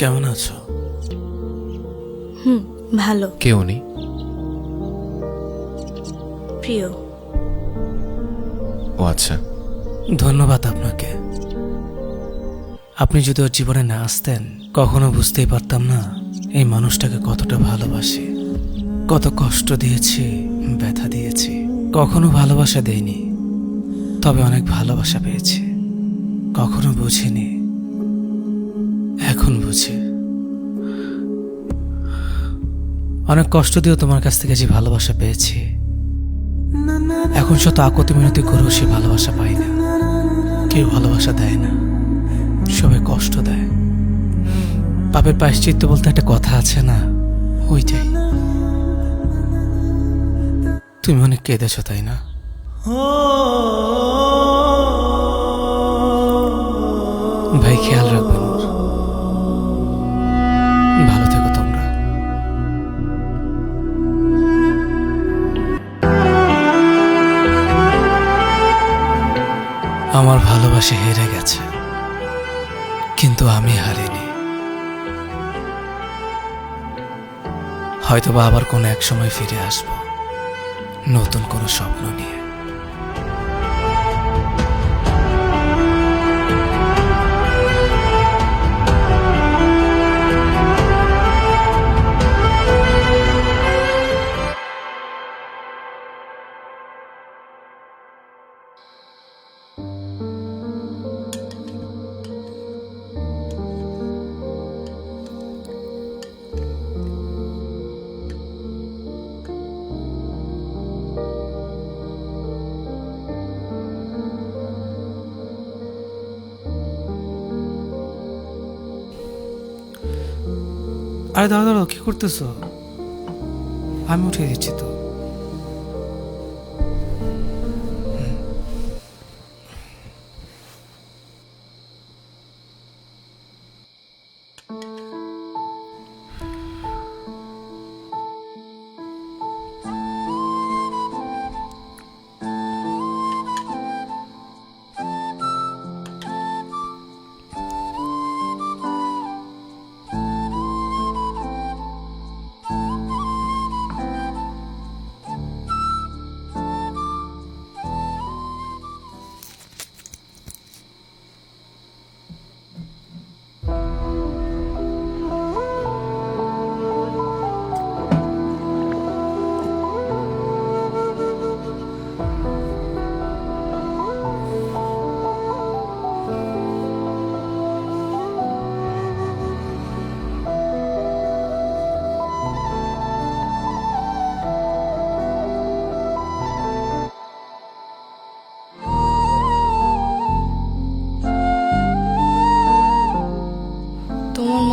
কেমন আছো? হুম ভালো। কে উনি? প্রিয়। ও আচ্ছা। ধন্যবাদ আপনাকে। আপনি যদি ওর জীবনে না আসতেন কখনো বুঝতেই পারতাম না এই মানুষটাকে কতটা ভালোবাসি। কত কষ্ট দিয়েছি ব্যথা দিয়েছি। কখনো ভালোবাসা দেইনি তবে অনেক ভালোবাসা পেয়েছি। কখনো বুঝিনি অনেক কষ্ট দিয়েও তোমার কাছ থেকে যে ভালোবাসা পেয়েছি। এখন শত আকতি মিনতি করেও সে ভালোবাসা পাই না। কেউ ভালোবাসা দেয় না। সবাই কষ্ট দেয়। পাপের পাশ্চিত্য বলতে একটা কথা আছে না? ওইটাই। তুমি অনেক কেঁদেছ, তাই না? ভাই, খেয়াল রাখবেন। আমার ভালোবাসা হেরে গেছে, কিন্তু আমি হারিনি। হয়তোবা আবার কোনো এক সময় ফিরে আসব, নতুন কোনো স্বপ্ন নিয়ে। আরে দাঁড়া দাঁড়াও কী করতেছো? আমি উঠে দিচ্ছি তো।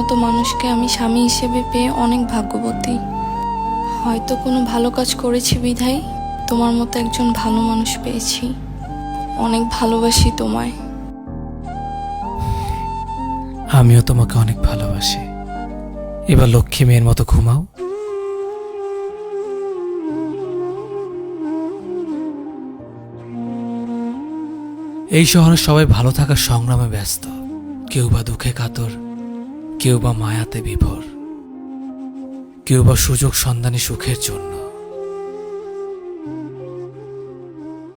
মতো মানুষকে আমি স্বামী হিসেবে পেয়ে অনেক ভাগ্যবতী। হয়তো কোনো ভালো কাজ করেছি বিধায় তোমার মতো একজন ভালো মানুষ পেয়েছি। অনেক ভালোবাসি তোমায়। আমিও তোমাকে অনেক ভালোবাসি। এবার লক্ষ্মী মেয়ের মতো ঘুমাও। এই শহরে সবাই ভালো থাকার সংগ্রামে ব্যস্ত। কেউ বা দুঃখে কাতর। কেউ বা মায়াতে বিভোর কেউ বা সুযোগ সন্ধানী সুখের জন্য।